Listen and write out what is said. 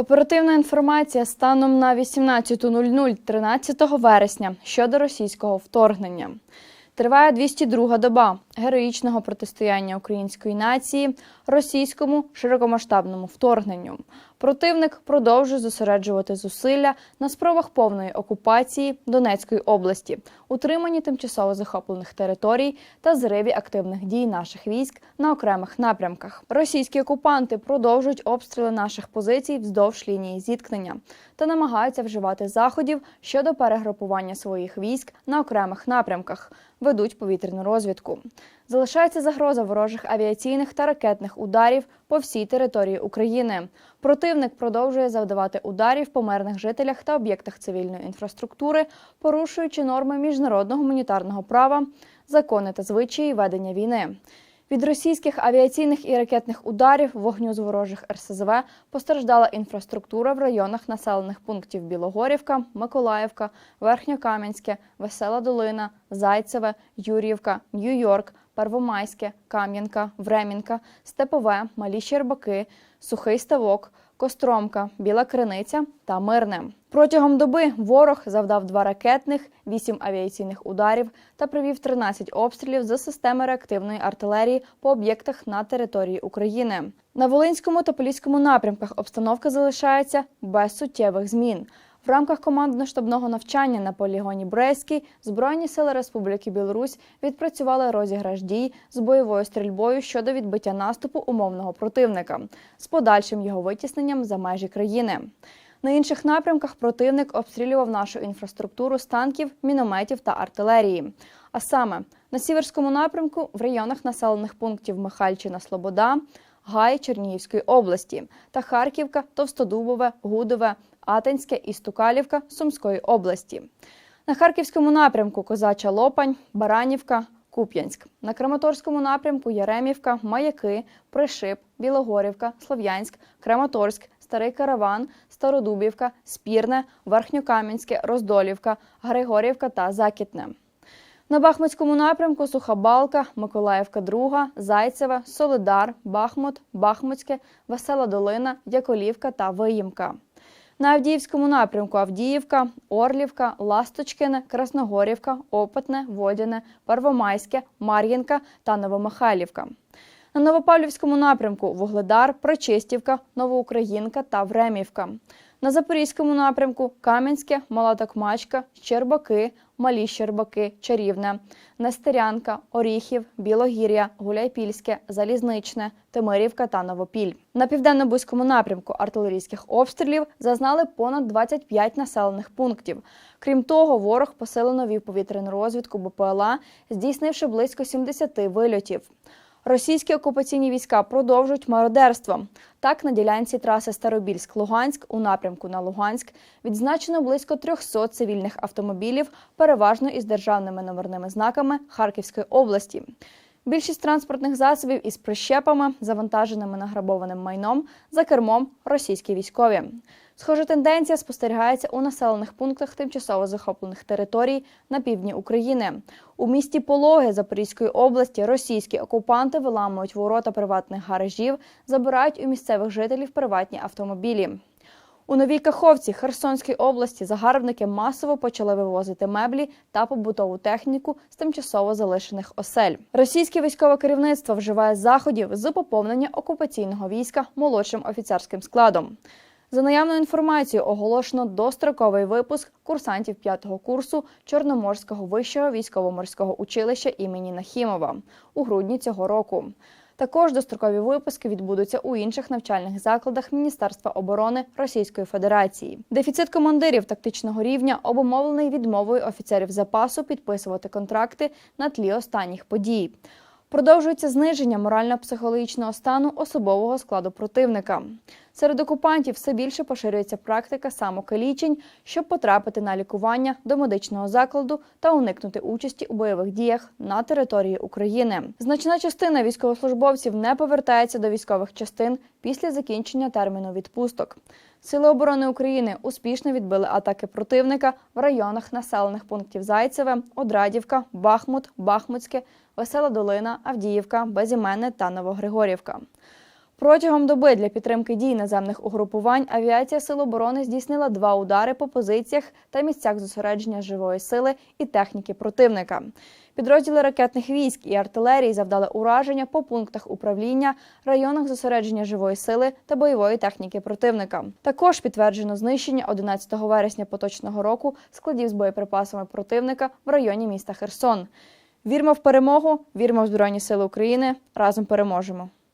Оперативна інформація станом на 18.00 13 вересня щодо російського вторгнення. Триває 202 доба героїчного протистояння української нації російському широкомасштабному вторгненню. Противник продовжує зосереджувати зусилля на спробах повної окупації Донецької області, утриманні тимчасово захоплених територій та зриві активних дій наших військ на окремих напрямках. Російські окупанти продовжують обстріли наших позицій вздовж лінії зіткнення та намагаються вживати заходів щодо перегрупування своїх військ на окремих напрямках, ведуть повітряну розвідку. Залишається загроза ворожих авіаційних та ракетних ударів по всій території України. Противник продовжує завдавати ударів по мирних жителях та об'єктах цивільної інфраструктури, порушуючи норми міжнародного гуманітарного права, закони та звичаї ведення війни. Від російських авіаційних і ракетних ударів вогню з ворожих РСЗВ постраждала інфраструктура в районах населених пунктів Білогорівка, Миколаївка, Верхньокам'янське, Весела Долина, Зайцеве, Юрівка, Нью-Йорк, Первомайське, Кам'янка, Времінка, Степове, Малі Щербаки, Сухий Ставок, Костромка, Біла Криниця та Мирне. Протягом доби ворог завдав два ракетних, вісім авіаційних ударів та провів 13 обстрілів з системи реактивної артилерії по об'єктах на території України. На Волинському та Поліському напрямках обстановка залишається без суттєвих змін. В рамках командно-штабного навчання на полігоні Брестський Збройні сили Республіки Білорусь відпрацювали розіграш дій з бойовою стрільбою щодо відбиття наступу умовного противника з подальшим його витісненням за межі країни. На інших напрямках противник обстрілював нашу інфраструктуру з танків, мінометів та артилерії. А саме на сіверському напрямку в районах населених пунктів Михальчина Слобода, Гай Чернігівської області та Харківка, Товстодубове, Гудове, Атинське і Стукалівка Сумської області. На Харківському напрямку Козача Лопань, Баранівка, Куп'янськ. На Краматорському напрямку Яремівка, Маяки, Пришип, Білогорівка, Слов'янськ, Краматорськ, Старий Караван, Стародубівка, Спірне, Верхньокам'янське, Роздолівка, Григорівка та Закітне. На Бахмутському напрямку Суха Балка, Миколаївка, Друга, Зайцеве, Солидар, Бахмут, Бахмутське, Весела Долина, Яколівка та Виїмка. На Авдіївському напрямку Авдіївка, Орлівка, Ласточкине, Красногорівка, Опитне, Водяне, Первомайське, Мар'їнка та Новомихайлівка. На Новопавлівському напрямку Вугледар, Прочистівка, Новоукраїнка та Времівка. На Запорізькому напрямку Кам'янське, Мала Токмачка, Щербаки, Малі Щербаки, Чарівне, Нестерянка, Оріхів, Білогір'я, Гуляйпільське, Залізничне, Тимирівка та Новопіль. На південно-бузькому напрямку артилерійських обстрілів зазнали понад 25 населених пунктів. Крім того, ворог посилено вів повітряну розвідку БПЛА, здійснивши близько 70 вильотів. Російські окупаційні війська продовжують мародерство. Так, на ділянці траси Старобільськ-Луганськ у напрямку на Луганськ відзначено близько 300 цивільних автомобілів, переважно із державними номерними знаками Харківської області. Більшість транспортних засобів із прищепами, завантаженими награбованим майном, за кермом російські військові. Схожа тенденція спостерігається у населених пунктах тимчасово захоплених територій на півдні України. У місті Пологи Запорізької області російські окупанти виламують ворота приватних гаражів, забирають у місцевих жителів приватні автомобілі. У Новій Каховці Херсонської області загарбники масово почали вивозити меблі та побутову техніку з тимчасово залишених осель. Російське військове керівництво вживає заходів з поповнення окупаційного війська молодшим офіцерським складом. За наявною інформацією оголошено достроковий випуск курсантів п'ятого курсу Чорноморського вищого військово-морського училища імені Нахімова у грудні цього року. Також дострокові випуски відбудуться у інших навчальних закладах Міністерства оборони Російської Федерації. Дефіцит командирів тактичного рівня обумовлений відмовою офіцерів запасу підписувати контракти на тлі останніх подій. Продовжується зниження морально-психологічного стану особового складу противника. Серед окупантів все більше поширюється практика самокалічень, щоб потрапити на лікування до медичного закладу та уникнути участі у бойових діях на території України. Значна частина військовослужбовців не повертається до військових частин після закінчення терміну відпусток. Сили оборони України успішно відбили атаки противника в районах населених пунктів Зайцеве, Одрадівка, Бахмут, Бахмутське, Весела Долина, Авдіївка, Безіменне та Новогригорівка. Протягом доби для підтримки дій наземних угрупувань авіація Сил оборони здійснила два удари по позиціях та місцях зосередження живої сили і техніки противника. Підрозділи ракетних військ і артилерії завдали ураження по пунктах управління, районах зосередження живої сили та бойової техніки противника. Також підтверджено знищення 11 вересня поточного року складів з боєприпасами противника в районі міста Херсон. Вірмо в перемогу, вірмо в Збройні Сили України. Разом переможемо.